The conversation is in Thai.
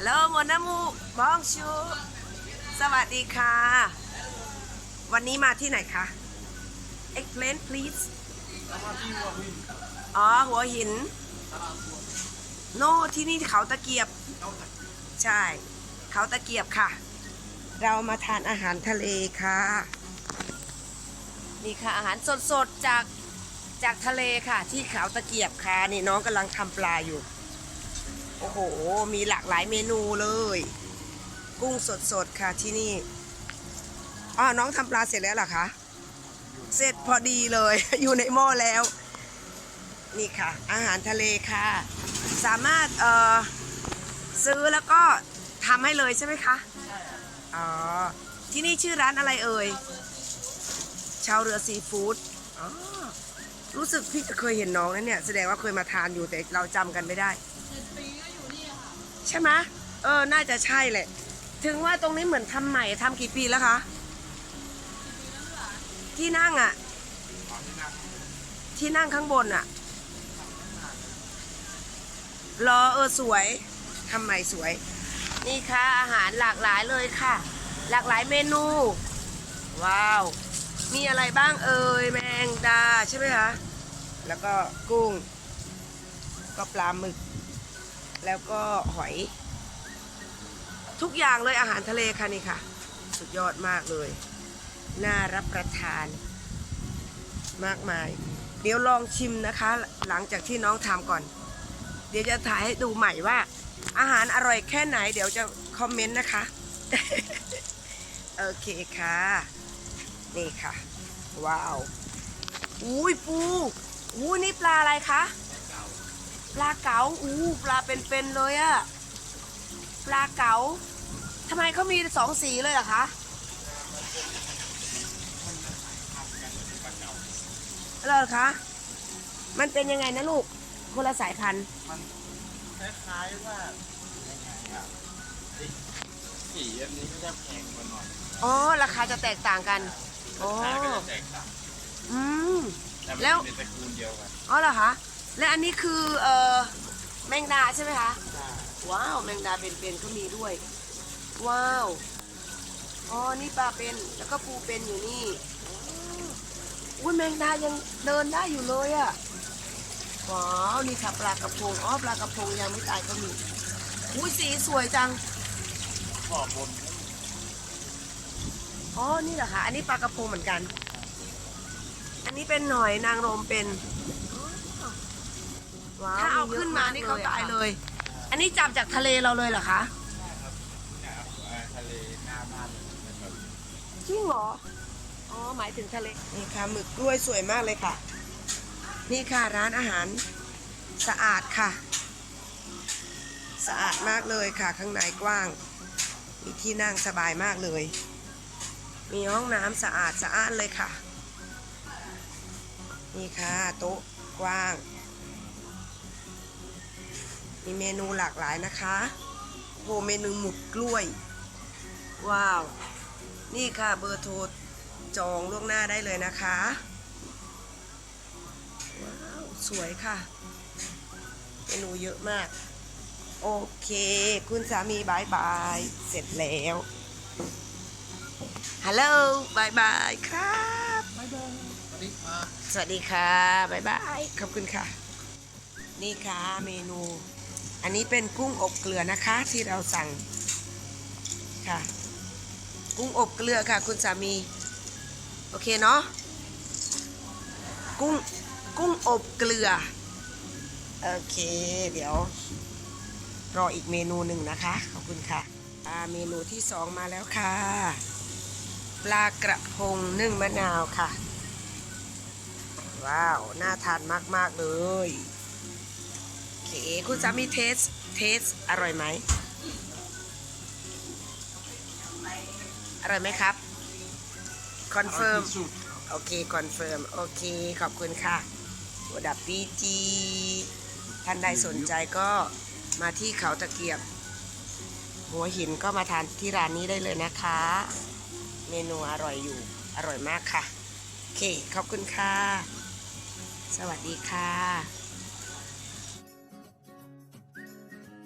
ฮัลโหลโมนามูบองชู สวัสดีค่ะ วันนี้มาที่ไหนคะ explain please อ๋อ หัวหิน โนที่นี่เขาตะเกียบ ใช่ เขาตะเกียบค่ะ เรามาทานอาหารทะเลค่ะ นี่ค่ะ อาหารสดๆ จากจากทะเลค่ะ ที่เขาตะเกียบค่ะ นี่น้องกำลังทำปลาอยู่ โอ้โห มีหลากหลายเมนูเลย กุ้งสดๆค่ะที่นี่อ๋อน้องทำปลาเสร็จแล้วเหรอคะ เสร็จพอดีเลย อยู่ในหม้อแล้ว นี่ค่ะ อาหารทะเลค่ะ สามารถเอ่อซื้อแล้วก็ทำให้เลยใช่ไหมคะอ๋อ ที่นี่ชื่อร้านอะไรเอ่ย ชาวเรือซีฟู้ดอ๋อรู้สึกพี่จะเคยเห็นน้องนั่นเนี่ย แสดงว่าเคยมาทานอยู่แต่เราจำกันไม่ได้ ใช่ไหมเออ น่าจะใช่แหละ ถึงว่าตรงนี้เหมือนทำใหม่ทำกี่ปีแล้วคะ ที่นั่งอะ่ะ ที่นั่งข้างบนอะ่ะรอเออสวยทำใหม่สวย นี่ค่ะ อาหารหลากหลายเลยค่ะ หลากหลายเมนู ว้าว มีอะไรบ้างเอ่ยแมงดาใช่ไหมคะ แล้วก็กุ้ง ก็ปลาหมึก แล้วก็หอย ทุกอย่างเลยอาหารทะเลค่ะนี่ค่ะ สุดยอดมากเลย น่ารับประทาน มากมาย เดี๋ยวลองชิมนะคะ หลังจากที่น้องทำก่อน เดี๋ยวจะถ่ายให้ดูใหม่ว่า อาหารอร่อยแค่ไหน เดี๋ยวจะคอมเมนต์นะคะ โอเคค่ะ นี่ค่ะ ว้าว อุ้ยปูอุ้ยนี่ปลาอะไรคะ ปลาเก๋าอู้ปลาเป็นๆเลยอะปลาเก๋าทำไมเขามีสองสีเลยเหรอคะเหรอคะมันเป็นยังไงนะลูกคนละสายพันธุ์คล้ายๆว่ายังไงอะสีอันนี้ก็จะแพงกว่าหน่อยอ๋อราคาจะแตกต่างกันอ๋อรสชาติก็จะแตกต่างอืมแต่มันแล้วเป็นตระกูลเดียวกันอ๋อเหรอคะ และอันนี้คือเอ่อแมงดาใช่ไหมคะ ว้าวแมงดาเป็นๆก็มีด้วย ว้าว อ๋อ นี่ปลาเป็น แล้วก็ปูเป็นอยู่นี่อ๋ออุ้ยแมงดายังเดินได้อยู่เลยอะ่ะ ว้าวนี่ค่ะปลากระพง อ๋อปลากระพงยังไม่ตายก็มีอุ้ยสีสวยจังขอบบนอ๋อ นี่เหรอคะ อันนี้ปลากระพงเหมือนกัน อันนี้เป็นหน่อยนางรมเป็น ว้าวถ้าเอาขึ้นมานี่เขาตายเลย อันนี้จับจากทะเลเราเลยเหรอคะเนี่ยครับเอ่อทะเลหน้าบ้านเลยเป็นแบบจริงเหรอ อ๋อ หมายถึงทะเล นี่ค่ะหมึกกล้วยสวยมากเลยค่ะ นี่ค่ะร้านอาหารสะอาดค่ะ สะอาดมากเลยค่ะ ข้างในกว้าง มีที่นั่งสบายมากเลย มีห้องน้ำสะอาดสะอ้านเลยค่ะ นี่ค่ะ โต๊ะกว้าง มีเมนูหลากหลายนะคะโหเมนูหมึกกล้วย ว้าว นี่ค่ะเบอร์โทรจองล่วงหน้าได้เลยนะคะ ว้าว สวยค่ะ เมนูเยอะมาก โอเค คุณสามีบายบาย เสร็จแล้วฮัลโหลบายบายครับไม่ได้สวัสดีครับสวัสดีค่ะบายบาย ขอบคุณค่ะ นี่ค่ะเมนู อันนี้เป็นกุ้งอบเกลือนะคะที่เราสั่งค่ะ กุ้งอบเกลือค่ะ คุณสามี โอเคเนาะกุ้งกุ้งอบเกลือ โอเค เดี๋ยว รออีกเมนูหนึ่งนะคะ ขอบคุณค่ะเมนูที่สองมาแล้วค่ะ ปลากระพงนึ่งมะนาวค่ะ ว้าว น่าทานมาก ๆ เลย โอเคคุณสามีเทส เทส อร่อยไหม อร่อยไหมครับ คอนเฟิร์ม โอเค คอนเฟิร์ม โอเค ขอบคุณค่ะวดับปีจี ท่านใดสนใจก็มาที่เขาตะเกียบ หัวหินก็มาทานที่ร้านนี้ได้เลยนะคะ เมนูอร่อยอยู่ อร่อยมากค่ะ โอเค ขอบคุณค่ะ สวัสดีค่ะ